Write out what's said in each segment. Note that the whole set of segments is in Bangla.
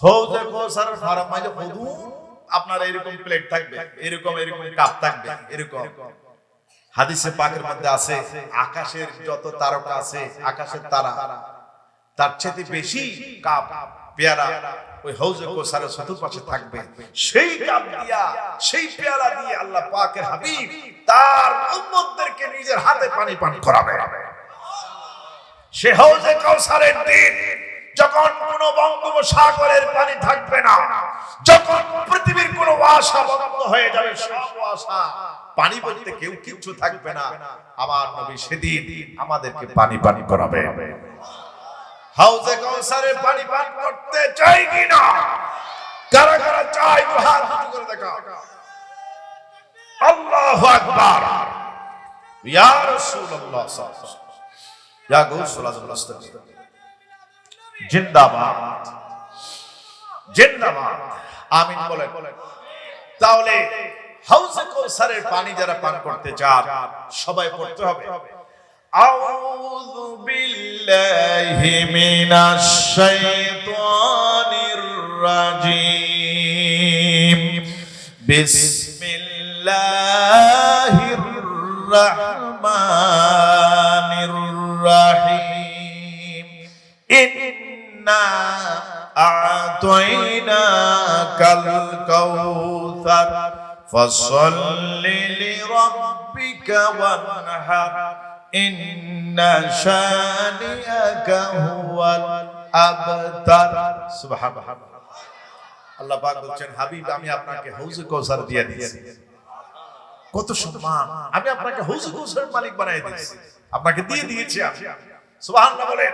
হৌজে কৌসারের ফারাম মাঝে হুদু, আপনার এরকম প্লেট থাকবে, এরকম এরকম কাপ থাকবে, এরকম। হাদিসে পাকের মধ্যে আছে, আকাশের যত তারকা আছে, আকাশের তারা, তার চেয়ে বেশি কাপ পেয়ারা ওই হৌজে কোসারের চতুর্পাশে থাকবে। সেই কাপ দিয়া, সেই পেয়ারা দিয়ে আল্লাহ পাকের হাবিব তার উম্মতদেরকে নিজের হাতে পানি পান করাবে। সে হৌজে কৌসারের দিন যখন কোন বঙ্গোপসাগরের পানি থাকবে না, যখন পৃথিবীর কোন আশা বন্ধ হয়ে যাবে, সব আশা পানি বলতে কেউ কিছু থাকবে না। আমার নবী সেদিন আমাদেরকে পানি পানি করাবে। হাউজে কৌসারে পানি পান করতে চাই কিনা কারা কারা চাই হাত উঁচু করে দেখা। আল্লাহু আকবার। ইয়া রাসূলুল্লাহ সাল্লাল্লাহু আলাইহি ওয়াসাল্লাম ইয়া গাউসুল আস্তাগফির জিন্দাবাদ জিন্দাবাদ আমিন বলেন তাহলে হাউজে কৌসারের পানি যারা পান করতে চান সবাই পড়তে হবে أعوذ بالله من الشيطان الرجيم بسم الله الرحمن أعطيناك الكوثر فصل لربك وانحر إن شانئك هو الأبتر سبحان الله আল্লাহ পাক বলছেন হাবিব আমি আপনাকে হাউজে কৌসার দিয়ে দিয়েছি কত সম্মান আমি আপনাকে হাউজে কৌসারের মালিক বানাই দিয়েছি আপনাকে দিয়ে দিয়েছি আমি সুবহানাল্লাহ বলে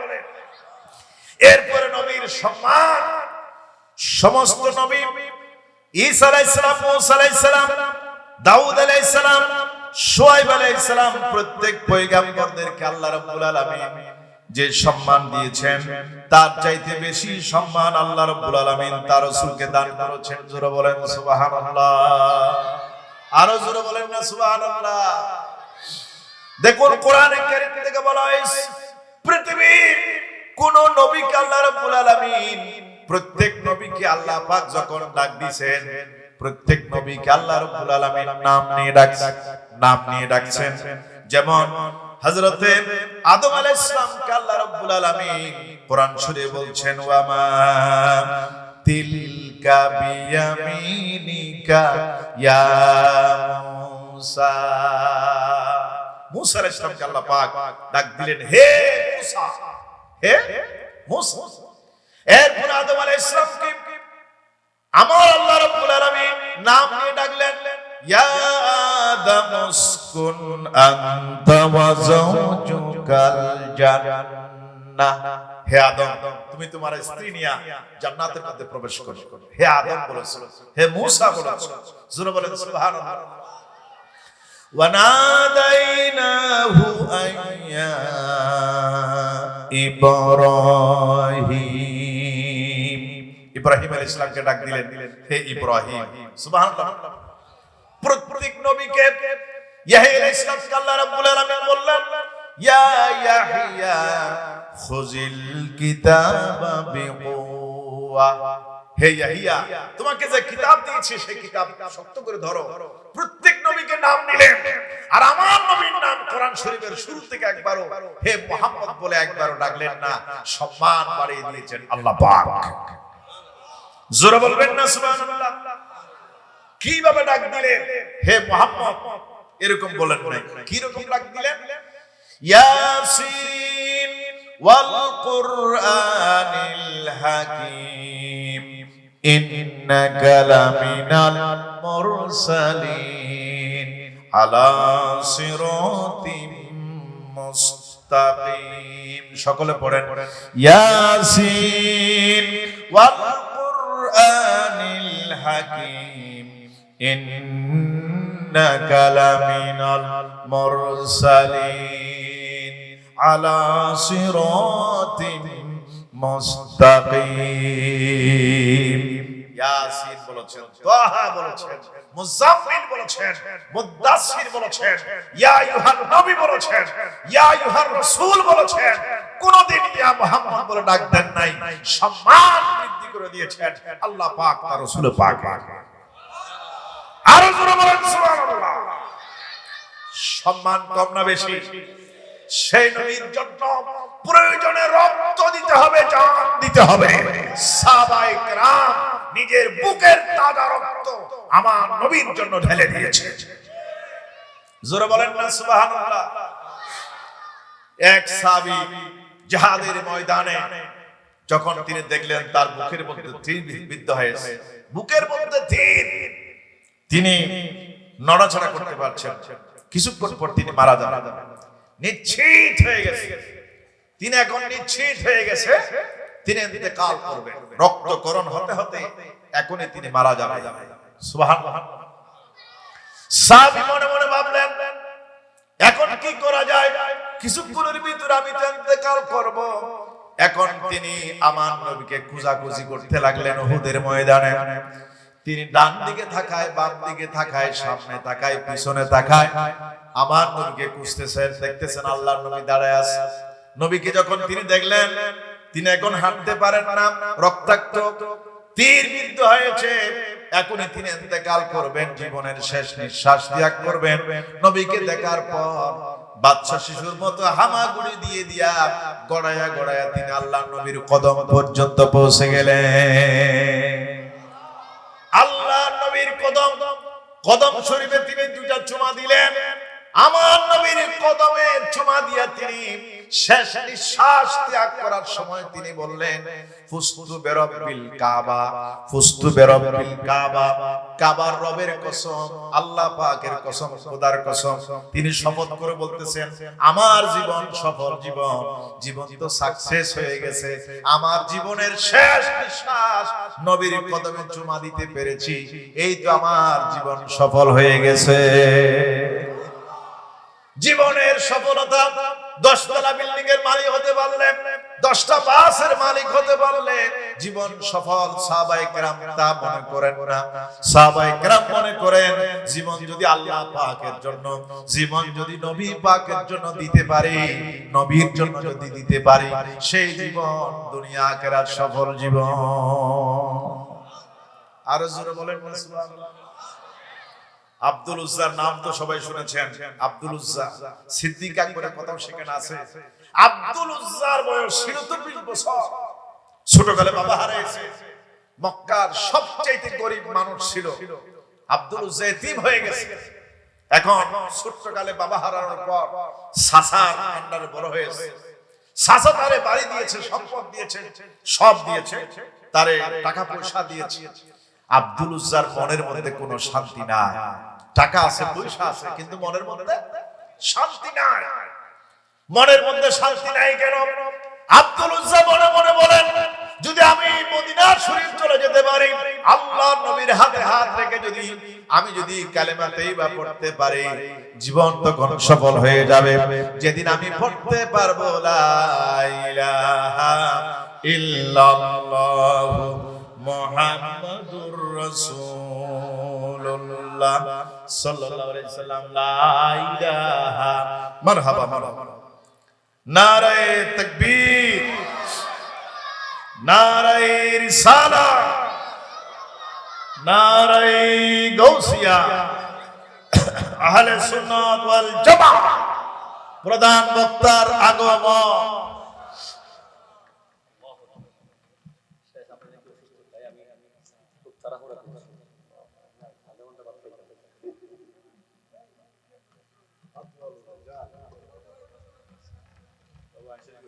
এরপরে নবীর সম্মান সমস্ত নবী, ঈসা আলাইহিস সালাম, মুসা আলাইহিস দাউদ আলাইহিস সালাম, শুআইব আলাইহিস সালাম, প্রত্যেক পয়গম্বরদেরকে আল্লাহ রাব্বুল আলামিন যে সম্মান দিয়েছেন, তার চাইতে বেশি সম্মান আল্লাহ রাব্বুল আলামিন তার রাসূলকে দান করেছেন। জোরে বলেন, সুবহানাল্লাহ। আরও জোরে বলেন না, সুবহানাল্লাহ। দেখুন, কোরআনে কারীম থেকে বলা হয়েছে, পৃথিবীর কোন নবীকে আল্লাহ রাব্বুল আলামিন প্রত্যেক নবীকে আল্লাহ পাক যখন ডাক দিবেন প্রত্যেক নবীকে আল্লাহ রাব্বুল আলামিন নাম নিয়ে ডাক নাম নিয়ে ডাকছেন। যেমন হযরতে আদম আলাইহিস সালামকে আল্লাহ রাব্বুল আলামিন কোরআন শরীফে বলছেন, ওয়া মা তিলকা বিয়ামিনিকা ইয়া মুসা। মুসা আলাইহিস সালামকে আল্লাহ পাক ডাক দিলেন, হে মুসা হে মুসা। এরপর আদম আলাইহিস সালামকে আমার আল্লাহ রাব্বুল আলামিন নাম নিয়ে ডাকলেন ইয়া আদম উসকুন আনতা ওয়া যাওজুকাল জান্নাহ হে আদম তুমি তোমার স্ত্রী নিয়ে জান্নাতের মধ্যে প্রবেশ করো হে আদম বলেছো হে মূসা বলেছো জোরে বলেন সুবহানাল্লাহ وناديناه أن يا إبراهيم ইব্রাহিম আলাইহিস সালামকে ডাক দিলেন, হে ইব্রাহিম প্রত্যেক নবীকে তোমাকে যে কিতাব দিয়েছি, সেই কিতাব শক্ত করে ধরো। প্রত্যেক নবীকে নাম নিলেন। আর আমার নবীর নাম কোরআন শরীফের শুরু থেকে একবারও হে মোহাম্মদ বলে একবারও ডাকলেন না, সম্মান বাড়িয়ে দিয়েছেন আল্লাহ জোরে বলবেন না, সুবহানাল্লাহ। কীভাবে ডাক দিলেন? হে মোহাম্মদ, এরকম বলেন নাই। কি রকম ডাক দিলেন? ইয়াসিন ওয়াল কুরআনিল হাকিম, ইন্নাকা লামিনাল মুরসালিন, আলা সিরাতিম মুস্তাকিম। সকলে পড়েন। ইয়াসিন ওয়াল হাকিম। ইন্নাকা লামিনাল মুরসালিন আলা সিরাতিম মুস্তাকিম। ইয়াসিন বলেছেন, তাহা বলেছেন, মুজাম্মিল বলেছেন, মুদাসসির বলেছেন, ইয়া আইয়ুহান নবী বলেছেন, ইয়া আইয়ুহার রাসূল বলেছেন, কোনদিন ইয়া মুহাম্মদ বলে ডাক দেন নাই। সম্মান করে দিয়েছেন। আল্লাহ পাক তার রাসূল পাক। আরও জোরে বলেন সুবহানাল্লাহ। সম্মান কম না বেশি। সেই নবীর জন্য প্রয়োজনে রক্ত দিতে হবে জান দিতে হবে। সাহাবায়ে নিজের বুকের তাজা রক্ত আমার নবীর জন্য ঢেলে দিয়েছে। জোরে বলেন না সুবহানাল্লাহ। এক সাহাবী জিহাদের ময়দানে যখন তিনি দেখলেন তার বুকের মধ্যে তীর বিদ্ধ হয়েছে বুকের মধ্যে তীর তিনি নড়াচড়া করতে পারছেন। কিছুক্ষণ পর তিনি মারা যান। নিশ্চিত হয়ে গেছে। তিনি এখন নিশ্চিত হয়ে গেছে। তিনি ইন্তেকাল করবেন। রক্তকরণ হতে হতে এখনই তিনি মারা যাবেন সুবহানাল্লাহ। সাহাবী মনে মনে ভাবলেন এখন কি করা যায়? কিছুক্ষণের ভিতরে আমি তো ইন্তেকাল করব। এখন তিনি আমার নবীকে খুঁজাখুঁজি করতে লাগলেন উহুদের ময়দানে। তিনি ডান দিকে থাকায়, বাম দিকে থাকায়, সামনে তাকায় পিছনে তাকায় আমার নবীকে খুঁজতেছেন, দেখতেছেন আল্লাহর নবী দাঁড়ায় আছে। নবীকে যখন তিনি দেখলেন, তিনি এখন হাঁটতে পারেন না, রক্তাক্ত। তীর বিদ্ধ হয়েছে। এখনই তিনি ইন্তেকাল করবেন, জীবনের শেষ নিঃশ্বাস ত্যাগ করবেন। নবীকে দেখার পর বাচ্চা শিশুর মতো হামাগুড়ি দিয়ে দিয়া গড়াইয়া গড়াইয়া তিনি আল্লাহ নবীর কদম পর্যন্ত পৌঁছে গেলেন। আল্লাহ নবীর কদম কদম শরীফে তিনি দুইটা চুমা দিলেন। আমার নবীর কদমে চুমা দিয়া তিনি শেষ নিঃশ্বাস ত্যাগ করার সময় তিনি বললেন, ফুস্তু বেরব্বিল কাবা, ফুস্তু বেরব্বিল কাবা, কাবার রবের কসম, আল্লাহ পাকের কসম, খোদার কসম। তিনি শপথ করে বলতেছেন, আমার জীবন সফল জীবন জীবন তো সাকসেস হয়ে গেছে। আমার জীবনের শেষ নিঃশ্বাস নবীর কদমে চুমা দিতে পেরেছি। এই তো আমার জীবন সফল হয়ে গেছে। জীবনের সফলতা দশতলা বিল্ডিং এর মালিক হতে পারলে দশটা বাসের মালিক হতে পারলে জীবন সফল তা মনে করেন না। মনে করেন, জীবন যদি আল্লাহ পাকের জন্য, জীবন যদি নবী পাকের জন্য দিতে পারি, নবীর জন্য যদি দিতে পারি, সেই জীবন দুনিয়া আখেরাত সফল জীবন। আরও জোরে বলেন আব্দুল উজ্জার নাম তো সবাই শুনেছেন। আব্দুল উজ্জা সিদ্দিক আকবরের কথাও সেখানে আছে। আব্দুল উজ্জার বয়স বিশ বছর। ছোটকালে বাবা হারিয়েছে। মক্কার সবচেয়ে গরিব মানুষ ছিল। আব্দুল উজ্জা এতিম হয়ে গেছে। এখন ছোট্টকালে বাবা হারানোর পর সাসার আন্ডারে বড় হয়েছে। সাসা তারে বাড়ি দিয়েছে, সম্পদ দিয়েছে, সব দিয়েছে, তারে টাকা পয়সা দিয়েছে। আব্দুল উজ্জার মনের মধ্যে কোনো শান্তি নাই। টাকা আছে, পয়সা আছে, কিন্তু মনের মধ্যে শান্তি নাই। মনের মধ্যে শান্তি নাই কেন? আব্দুল উজ্জা মনে মনে বলেন, যদি আমি মদিনার শরীফ চলে যেতে পারি, আল্লাহ নবীর হাতে হাত রেখে যদি, আমি যদি কালেমাতেই বা পড়তে পারি, জীবন তখন সফল হয়ে যাবে। যেদিন আমি পড়তে পারব ইল্লাল্লাহ মুহাম্মাদুর রাসূলুল্লাহ। সাল্লাল্লাহু আলাইহি সাল্লাম লা ইলাহা মারহাবা। মারহাবা নারায়ে তাকবীর নারায়ে রিসালা নারায়ে গাউসিয়া আহলে সুন্নাত ওয়াল জামাত প্রধান বক্তার আগমন। realize that I'm